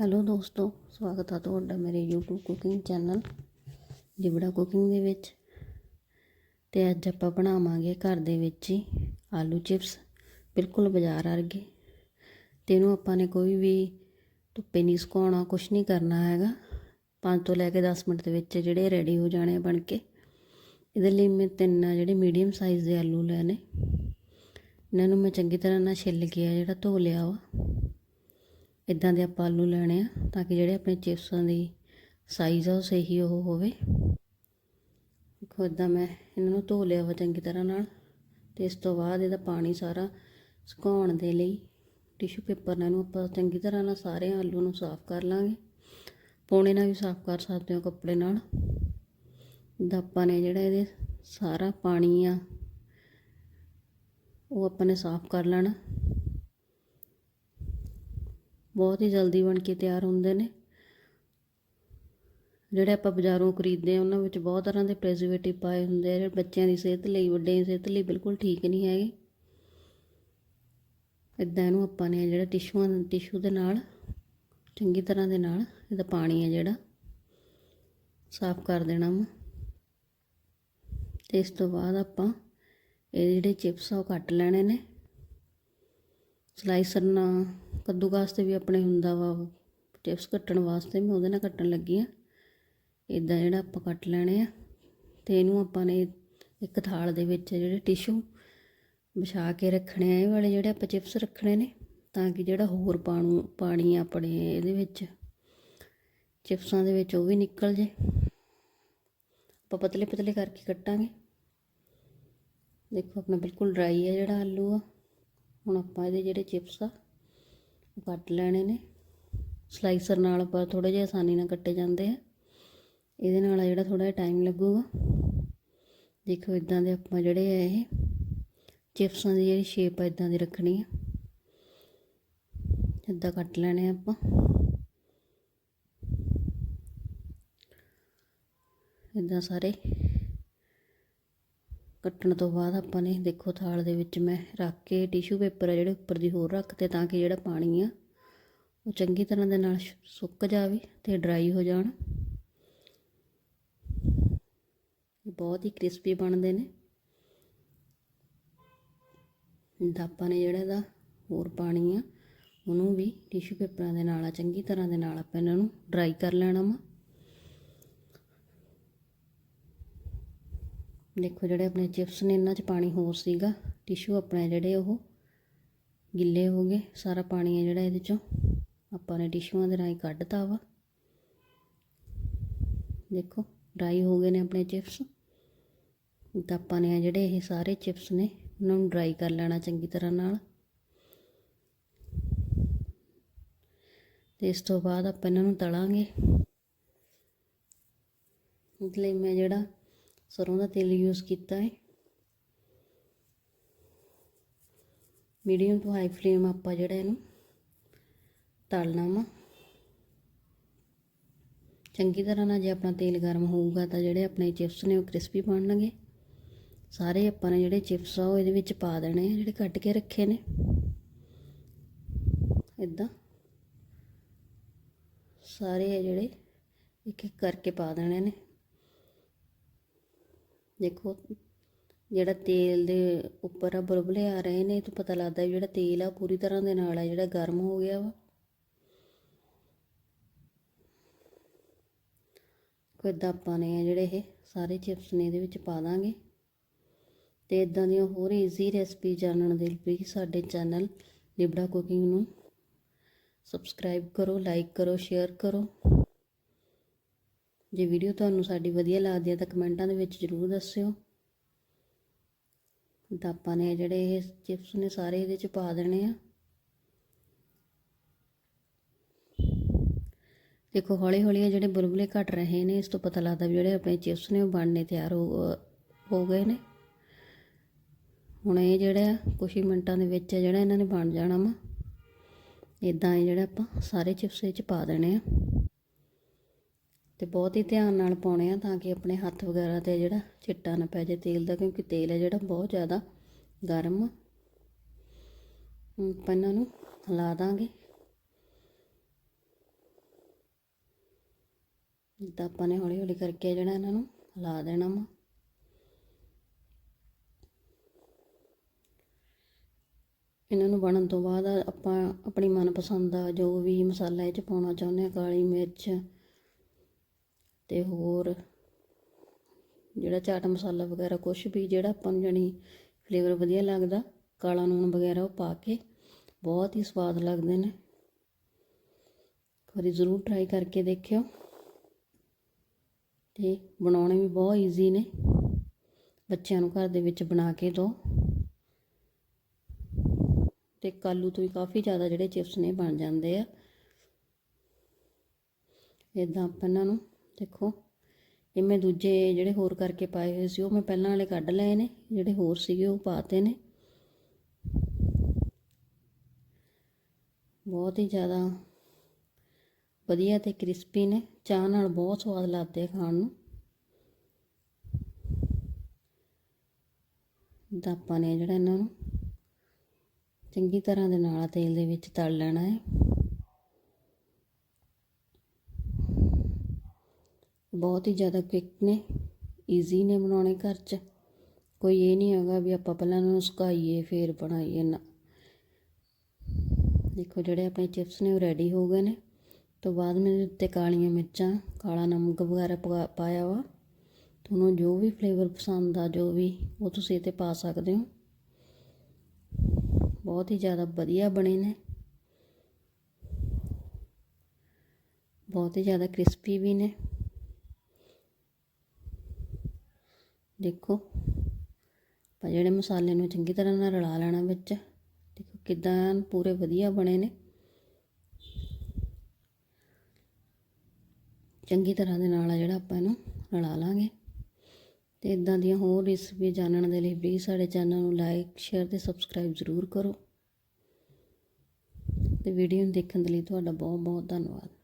Hello ਦੋਸਤੋ, ਸਵਾਗਤ ਹੈ ਤੁਹਾਡਾ ਮੇਰੇ YouTube ਕੁਕਿੰਗ ਚੈਨਲ ਜਿਬੜਾ ਕੁਕਿੰਗ ਦੇ ਵਿੱਚ। ਤੇ ਅੱਜ ਆਪਾਂ ਬਣਾਵਾਂਗੇ ਘਰ ਦੇ ਵਿੱਚ ਹੀ ਆਲੂ ਚਿਪਸ ਬਿਲਕੁਲ ਬਾਜ਼ਾਰ ਵਰਗੇ। ਤੇ ਇਹਨੂੰ ਆਪਾਂ ਨੇ ਕੋਈ ਵੀ ਧੁੱਪੇ ਨਹੀਂ ਸੁਕਾਉਣਾ, ਕੁਛ ਨਹੀਂ ਕਰਨਾ ਹੈਗਾ। 5 ਤੋਂ ਲੈ ਕੇ 10 ਮਿੰਟ ਦੇ ਵਿੱਚ ਜਿਹੜੇ ਰੈਡੀ ਹੋ ਜਾਣੇ ਆ ਬਣ ਕੇ। ਇਹਦੇ ਲਈ ਮੈਂ ਤਿੰਨ ਜਿਹੜੇ ਮੀਡੀਅਮ ਸਾਈਜ਼ ਦੇ ਆਲੂ ਲੈਣੇ ਇਹਨਾਂ ਨੂੰ ਮੈਂ ਚੰਗੀ ਤਰ੍ਹਾਂ ਨਾਲ ਛਿੱਲ ਕੇ ਆ ਜਿਹੜਾ ਧੋ ਲਿਆ ਵਾ। ਇਦਾਂ ਦੇ ਆਪਾਂ ਆਲੂ ਲੈਣੇ ਆ ਤਾਂ ਕਿ ਜਿਹੜੇ ਆਪਣੇ ਚਿਪਸਾਂ ਦੀ ਸਾਈਜ਼ ਆ ਉਹ ਸਹੀ ਉਹ ਹੋਵੇ। ਦੇਖੋ ਇਦਾਂ ਮੈਂ ਇਹਨਾਂ ਨੂੰ ਧੋ ਲਿਆ ਵਾ ਚੰਗੀ ਤਰ੍ਹਾਂ ਨਾਲ ਤੇ ਇਸ ਤੋਂ ਬਾਅਦ ਇਹਦਾ ਪਾਣੀ ਸਾਰਾ ਸੁਕਾਉਣ ਦੇ ਲਈ ਟਿਸ਼ੂ ਪੇਪਰ ਨਾਲ ਇਹਨੂੰ ਆਪਾਂ ਚੰਗੀ ਤਰ੍ਹਾਂ ਨਾਲ ਸਾਰੇ ਆਲੂ ਨੂੰ ਸਾਫ਼ ਕਰ ਲਾਂਗੇ। ਪੌਣੇ ਨਾਲ ਵੀ ਸਾਫ਼ ਕਰ ਸਕਦੇ ਹੋ ਕੱਪੜੇ ਨਾਲ। ਇਦਾਂ ਆਪਾਂ ਨੇ ਜਿਹੜਾ ਇਹਦੇ ਸਾਰਾ ਪਾਣੀ ਆ ਉਹ ਆਪਾਂ ਨੇ ਸਾਫ਼ ਕਰ ਲੈਣਾ। ਬਹੁਤ ਹੀ ਜਲਦੀ ਬਣ ਕੇ ਤਿਆਰ ਹੁੰਦੇ ਨੇ। ਜਿਹੜੇ ਆਪਾਂ ਬਾਜ਼ਾਰੋਂ ਖਰੀਦਦੇ ਆ ਉਹਨਾਂ ਵਿੱਚ ਬਹੁਤ ਤਰ੍ਹਾਂ ਦੇ ਪ੍ਰੈਜ਼ਰਵੇਟਿਵ ਪਾਏ ਹੁੰਦੇ ਆ, ਜਿਹੜੇ ਬੱਚਿਆਂ ਦੀ ਸਿਹਤ ਲਈ, ਵੱਡਿਆਂ ਦੀ ਸਿਹਤ ਲਈ ਬਿਲਕੁਲ ਠੀਕ ਨਹੀਂ ਹੈਗੇ। ਇਦਾਂ ਇਹਨੂੰ ਆਪਾਂ ਨੇ ਜਿਹੜਾ ਟਿਸ਼ੂਆਂ, ਟਿਸ਼ੂ ਦੇ ਨਾਲ, ਚੰਗੀ ਤਰ੍ਹਾਂ ਦੇ ਨਾਲ ਇਹਦਾ ਪਾਣੀ ਹੈ ਜਿਹੜਾ, ਸਾਫ਼ ਕਰ ਦੇਣਾ ਵਾ। ਤੇ ਇਸ ਤੋਂ ਬਾਅਦ ਆਪਾਂ ਇਹ ਜਿਹੜੇ ਚਿਪਸ ਆ ਉਹ ਕੱਟ ਲੈਣੇ ਨੇ। ਸਲਾਈਸਰ ਨਾਲ ਕੱਦੂਕਾਸ ਤੇ ਵੀ ਆਪਣੇ ਹੁੰਦਾ ਵਾ ਚਿਪਸ ਕੱਟਣ ਵਾਸਤੇ ਮੈਂ ਉਹਦੇ ਨਾਲ ਕੱਟਣ ਲੱਗੀ ਆ। ਇਦਾਂ ਜਿਹੜਾ ਆਪਾਂ ਕੱਟ ਲੈਣੇ ਆ। ਤੇ ਇਹਨੂੰ ਆਪਾਂ ਨੇ ਇੱਕ ਥਾਲ ਦੇ ਵਿੱਚ ਜਿਹੜੇ ਟਿਸ਼ੂ ਵਿਛਾ ਕੇ ਰੱਖਣੇ ਆ। ਇਹ ਵਾਲੇ ਜਿਹੜੇ ਆਪਾਂ ਚਿਪਸ ਰੱਖਣੇ ਨੇ, ਤਾਂ ਕਿ ਜਿਹੜਾ ਹੋਰ ਪਾਣੂ, ਪਾਣੀ ਆ ਆਪਣੇ ਇਹਦੇ ਵਿੱਚ। ਚਿਪਸਾਂ ਦੇ ਵਿੱਚ ਉਹ ਵੀ ਨਿਕਲ ਜੇ। ਆਪਾਂ ਪਤਲੇ ਪਤਲੇ ਕਰਕੇ ਕੱਟਾਂਗੇ। ਦੇਖੋ ਆਪਣਾ ਬਿਲਕੁਲ ਡਰਾਈ ਹੈ ਜਿਹੜਾ ਆਲੂ ਆ। ਹੁਣ ਆਪਾਂ ਇਹਦੇ ਜਿਹੜੇ ਚਿਪਸ ਆ ਕੱਟ ਲੈਣੇ ਨੇ। ਸਲਾਈਸਰ ਨਾਲ ਪਰ ਥੋੜੇ ਜਿਹਾ ਆਸਾਨੀ ਨਾਲ ਕੱਟੇ ਜਾਂਦੇ ਆ। ਇਹਦੇ ਨਾਲ ਜਿਹੜਾ ਥੋੜਾ ਜਿਹਾ ਟਾਈਮ ਲੱਗੂਗਾ। ਦੇਖੋ ਇਦਾਂ ਦੇ ਆਪਾਂ ਜਿਹੜੇ ਆ ਇਹ ਚਿਪਸਾਂ ਦੀ ਜਿਹੜੀ ਸ਼ੇਪ ਆ ਇਦਾਂ ਦੀ ਰੱਖਣੀ ਆ। ਇਦਾਂ ਕੱਟ ਲੈਣੇ ਆਪਾਂ। ਇਦਾਂ ਸਾਰੇ। ਕੱਟਣ ਤੋਂ ਬਾਅਦ ਆਪਾਂ ਨੇ ਦੇਖੋ ਥਾਲ ਦੇ ਵਿੱਚ ਮੈਂ ਰੱਖ ਕੇ ਟਿਸ਼ੂ ਪੇਪਰ ਆ ਜਿਹੜੇ ਉੱਪਰ ਦੀ ਹੋਰ ਰੱਖਤੇ ਤਾਂ ਕਿ ਜਿਹੜਾ ਪਾਣੀ ਆ ਉਹ ਚੰਗੀ ਤਰ੍ਹਾਂ ਦੇ ਨਾਲ ਸੁੱਕ ਜਾਵੇ ਤੇ ਡਰਾਈ ਹੋ ਜਾਣ। ਬਹੁਤ ਹੀ ਕ੍ਰਿਸਪੀ ਬਣਦੇ ਨੇ। ਤਾਂ ਆਪਾਂ ਨੇ ਜਿਹੜਾ ਇਹਦਾ ਹੋਰ ਪਾਣੀ ਆ ਉਹਨੂੰ ਵੀ ਟਿਸ਼ੂ ਪੇਪਰਾਂ ਦੇ ਨਾਲ ਚੰਗੀ ਤਰ੍ਹਾਂ ਦੇ ਨਾਲ ਆਪਾਂ ਇਹਨਾਂ ਨੂੰ ਡਰਾਈ ਕਰ ਲੈਣਾ ਵਾ। ਦੇਖੋ ਜਿਹੜੇ ਆਪਣੇ ਚਿਪਸ ਨੇ, ਇਹਨਾਂ 'ਚ ਪਾਣੀ ਹੋਰ ਸੀਗਾ। ਟਿਸ਼ੂ ਆਪਣੇ ਜਿਹੜੇ ਉਹ ਗਿੱਲੇ ਹੋ ਗਏ। ਸਾਰਾ ਪਾਣੀ ਹੈ ਜਿਹੜਾ ਇਹਦੇ 'ਚੋਂ। ਆਪਾਂ ਨੇ ਟਿਸ਼ੂਆਂ ਦੇ ਰਾਹੀਂ ਕੱਢਤਾ ਵਾ। ਦੇਖੋ ਡਰਾਈ ਹੋ ਗਏ ਨੇ ਆਪਣੇ ਚਿਪਸ। ਤਾਂ ਆਪਾਂ ਨੇ ਜਿਹੜੇ ਇਹ ਸਾਰੇ ਚਿਪਸ ਨੇ, ਉਹਨਾਂ ਨੂੰ ਡਰਾਈ ਕਰ ਲੈਣਾ ਚੰਗੀ ਤਰ੍ਹਾਂ ਨਾਲ। ਤੇ ਇਸ ਤੋਂ ਬਾਅਦ ਆਪਾਂ ਇਹਨਾਂ ਨੂੰ ਤਲਾਂਗੇ। ਇਸ ਲਈ ਮੈਂ ਜਿਹੜਾ ਸਰੋਂ ਦਾ ਤੇਲ ਯੂਜ਼ ਕੀਤਾ ਹੈ ਮੀਡੀਅਮ ਟੂ ਹਾਈ ਫਲੇਮ ਆਪਾਂ ਜਿਹੜਾ ਇਹਨੂੰ ਤਲਣਾ ਵਾ। ਚੰਗੀ ਤਰ੍ਹਾਂ ਨਾਲ ਜੇ ਆਪਣਾ ਤੇਲ ਗਰਮ ਹੋਊਗਾ ਤਾਂ ਜਿਹੜੇ ਆਪਣੇ ਚਿਪਸ ਨੇ ਉਹ ਕ੍ਰਿਸਪੀ ਬਣਨਗੇ ਸਾਰੇ ਆਪਾਂ ਨੇ ਜਿਹੜੇ ਚਿਪਸ ਆ ਉਹ ਇਹਦੇ ਵਿੱਚ ਪਾ ਦੇਣੇ ਆ, ਜਿਹੜੇ ਕੱਟ ਕੇ ਰੱਖੇ ਨੇ। ਇਦਾਂ ਸਾਰੇ ਆ ਜਿਹੜੇ ਇੱਕ ਇੱਕ ਕਰਕੇ ਪਾ ਦੇਣੇ ਨੇ। ਦੇਖੋ, ਜਿਹੜਾ ਤੇਲ ਦੇ ਉੱਪਰ ਆ ਬੁਲਬੁਲੇ ਆ ਰਹੇ ਨੇ ਇਹ ਪਤਾ ਲੱਗਦਾ ਵੀ ਜਿਹੜਾ ਤੇਲ ਆ ਪੂਰੀ ਤਰ੍ਹਾਂ ਦੇ ਨਾਲ ਆ, ਜਿਹੜਾ ਗਰਮ ਹੋ ਗਿਆ ਵਾ। ਕੋਈ ਇਦਾਂ ਆਪਾਂ ਨੇ ਜਿਹੜੇ ਇਹ, ਸਾਰੇ ਚਿਪਸ ਨੇ ਇਹਦੇ ਵਿੱਚ ਪਾ ਦਾਂਗੇ। ਤੇ ਇਦਾਂ ਦੀਆਂ ਹੋਰ ਈਜ਼ੀ ਰੈਸਪੀ ਜਾਣਨ ਦੇ ਲਈ ਸਾਡੇ ਚੈਨਲ ਲਿਬੜਾ ਕੁਕਿੰਗ ਨੂੰ ਸਬਸਕ੍ਰਾਈਬ ਕਰੋ ਲਾਈਕ ਕਰੋ ਸ਼ੇਅਰ ਕਰੋ। ਜੇ ਵੀਡੀਓ ਤੁਹਾਨੂੰ ਸਾਡੀ ਵਧੀਆ ਲੱਗਦੀ ਹੈ ਤਾਂ ਕਮੈਂਟਾਂ ਦੇ ਵਿੱਚ ਜ਼ਰੂਰ ਦੱਸਿਓ। ਤਾਂ ਆਪਾਂ ਨੇ ਜਿਹੜੇ ਇਹ ਚਿਪਸ ਨੇ ਸਾਰੇ ਇਹਦੇ ਚ ਪਾ ਦੇਣੇ ਆ। ਦੇਖੋ ਹੌਲੀ ਹੌਲੀ ਜਿਹੜੇ ਬੁਲਬੁਲੇ ਘਟ ਰਹੇ ਨੇ, ਇਸ ਤੋਂ ਪਤਾ ਲੱਗਦਾ ਵੀ ਜਿਹੜੇ ਆਪਣੇ ਚਿਪਸ ਨੇ ਉਹ ਬਣਨੇ ਤਿਆਰ ਹੋ ਹੋ ਗਏ ਨੇ। ਹੁਣ ਇਹ ਜਿਹੜਾ ਕੁਝ ਹੀ ਮਿੰਟਾਂ ਦੇ ਵਿੱਚ ਜਿਹੜਾ ਇਹਨਾਂ ਨੇ ਬਣ ਜਾਣਾ ਵਾ ਇਦਾਂ ਇਹ ਜਿਹੜਾ ਆਪਾਂ ਸਾਰੇ ਚਿਪਸ ਇਹ ਚ ਪਾ ਦੇਣੇ ਆ। ਤੇ ਬਹੁਤ ਹੀ ਧਿਆਨ ਨਾਲ ਪਾਉਣੇ ਆ ਤਾਂ ਕਿ ਆਪਣੇ ਹੱਥ ਵਗੈਰਾ ਤੇ ਜਿਹੜਾ ਚਿੱਟਾ ਨਾ ਪੈ ਜਾਏ ਤੇਲ ਦਾ, ਕਿਉਂਕਿ ਤੇਲ ਹੈ ਜਿਹੜਾ ਬਹੁਤ ਜ਼ਿਆਦਾ ਗਰਮ ਆ। ਆਪਾਂ ਇਹਨਾਂ ਨੂੰ ਹਿਲਾ ਦਾਂਗੇ। ਤਾਂ ਆਪਾਂ ਨੇ ਹੌਲੀ ਹੌਲੀ ਕਰਕੇ ਜਿਹੜਾ ਇਹਨਾਂ ਨੂੰ ਹਿਲਾ ਦੇਣਾ ਵਾ। ਇਹਨਾਂ ਨੂੰ ਬਣਨ ਤੋਂ ਬਾਅਦ ਆਪਾਂ ਆਪਣੀ ਮਨਪਸੰਦ ਦਾ ਜੋ ਵੀ ਮਸਾਲਾ ਇਹ 'ਚ ਪਾਉਣਾ ਚਾਹੁੰਦੇ ਹਾਂ ਕਾਲੀ ਮਿਰਚ ਤੇ ਹੋਰ ਜਿਹੜਾ ਚਾਟ ਮਸਾਲਾ ਵਗੈਰਾ ਕੁਝ ਵੀ ਜਿਹੜਾ ਆਪਾਂ ਨੂੰ ਜਾਣੀ ਫਲੇਵਰ ਵਧੀਆ ਲੱਗਦਾ, ਕਾਲਾ ਨੂਣ ਵਗੈਰਾ ਉਹ ਪਾ ਕੇ ਬਹੁਤ ਹੀ ਸਵਾਦ ਲੱਗਦੇ ਨੇ। ਇੱਕ ਵਾਰੀ ਜ਼ਰੂਰ ਟਰਾਈ ਕਰਕੇ ਦੇਖਿਓ। ਤੇ ਬਣਾਉਣੇ ਵੀ ਬਹੁਤ ਈਜ਼ੀ ਨੇ। ਬੱਚਿਆਂ ਨੂੰ ਘਰ ਦੇ ਵਿੱਚ ਬਣਾ ਕੇ ਦਿਓ ਤੇ ਕਾਲੂ ਤੋਂ ਵੀ ਕਾਫੀ ਜ਼ਿਆਦਾ ਜਿਹੜੇ ਚਿਪਸ ਨੇ ਬਣ ਜਾਂਦੇ ਆ। ਇਦਾਂ ਆਪਾਂ ਇਹਨਾਂ ਨੂੰ ਦੇਖੋ, ਇਹ ਮੈਂ ਦੂਜੇ ਜਿਹੜੇ ਹੋਰ ਕਰਕੇ ਪਾਏ ਹੋਏ ਸੀ, ਉਹ ਮੈਂ ਪਹਿਲਾਂ ਵਾਲੇ ਕੱਢ ਲਏ ਨੇ, ਜਿਹੜੇ ਹੋਰ ਸੀਗੇ ਉਹ ਪਾਤੇ ਨੇ। ਬਹੁਤ ਹੀ ਜ਼ਿਆਦਾ ਵਧੀਆ ਤੇ ਕ੍ਰਿਸਪੀ ਨੇ, ਚਾਹ ਨਾਲ ਬਹੁਤ ਸਵਾਦ ਲੱਗਦੇ ਆ ਖਾਣ ਨੂੰ। ਦਾ ਆਪਾਂ ਨੇ ਜਿਹੜਾ ਇਹਨਾਂ ਨੂੰ ਚੰਗੀ ਤਰ੍ਹਾਂ ਦੇ ਨਾਲ ਤੇਲ ਦੇ ਵਿੱਚ ਤਲ ਲੈਣਾ ਹੈ। ਬਹੁਤ ਹੀ ਜ਼ਿਆਦਾ ਕੁਇਕ ਨੇ ਈਜ਼ੀ ਨੇ ਬਣਾਉਣੇ ਘਰ 'ਚ। ਕੋਈ ਇਹ ਨਹੀਂ ਹੈਗਾ ਵੀ ਆਪਾਂ ਪਹਿਲਾਂ ਇਹਨਾਂ ਨੂੰ ਸੁਕਾਈਏ, ਫਿਰ ਬਣਾਈਏ ਨਾ। ਦੇਖੋ ਜਿਹੜੇ ਆਪਣੇ ਚਿਪਸ ਨੇ ਉਹ ਰੈਡੀ ਹੋ ਗਏ ਨੇ। ਤੋਂ ਬਾਅਦ ਮੈਂ ਉੱਤੇ ਕਾਲੀਆਂ ਮਿਰਚਾਂ, ਕਾਲਾ ਨਮਕ ਵਗੈਰਾ ਪਾ- ਪਾਇਆ ਵਾ। ਤੁਹਾਨੂੰ ਜੋ ਵੀ ਫਲੇਵਰ ਪਸੰਦ ਆ, ਜੋ ਵੀ ਉਹ ਤੁਸੀਂ ਇਹ 'ਤੇ ਪਾ ਸਕਦੇ ਹੋ। ਬਹੁਤ ਹੀ ਜ਼ਿਆਦਾ ਵਧੀਆ ਬਣੇ ਨੇ। ਬਹੁਤ ਹੀ ਜ਼ਿਆਦਾ ਕ੍ਰਿਸਪੀ ਵੀ ਨੇ। ਦੇਖੋ। ਆਪਾਂ ਜਿਹੜੇ ਮਸਾਲੇ ਨੂੰ ਚੰਗੀ ਤਰ੍ਹਾਂ ਨਾਲ ਰਲਾ ਲੈਣਾ ਵਿੱਚ, ਦੇਖੋ ਕਿਦਾਂ ਪੂਰੇ ਵਧੀਆ ਬਣੇ ਨੇ। ਚੰਗੀ ਤਰ੍ਹਾਂ ਦੇ ਨਾਲ ਆ ਜਿਹੜਾ ਆਪਾਂ ਇਹਨੂੰ ਰਲਾ ਲਾਂਗੇ। ਤੇ ਇਦਾਂ ਦੀਆਂ ਹੋਰ ਰੈਸਪੀ ਜਾਣਨ ਦੇ ਲਈ ਪਲੀਜ਼ ਸਾਡੇ ਚੈਨਲ ਨੂੰ ਲਾਈਕ ਸ਼ੇਅਰ ਤੇ ਸਬਸਕ੍ਰਾਈਬ ਜ਼ਰੂਰ ਕਰੋ। ਤੇ ਵੀਡੀਓ ਨੂੰ ਦੇਖਣ ਦੇ ਲਈ ਤੁਹਾਡਾ ਬਹੁਤ ਬਹੁਤ ਧੰਨਵਾਦ।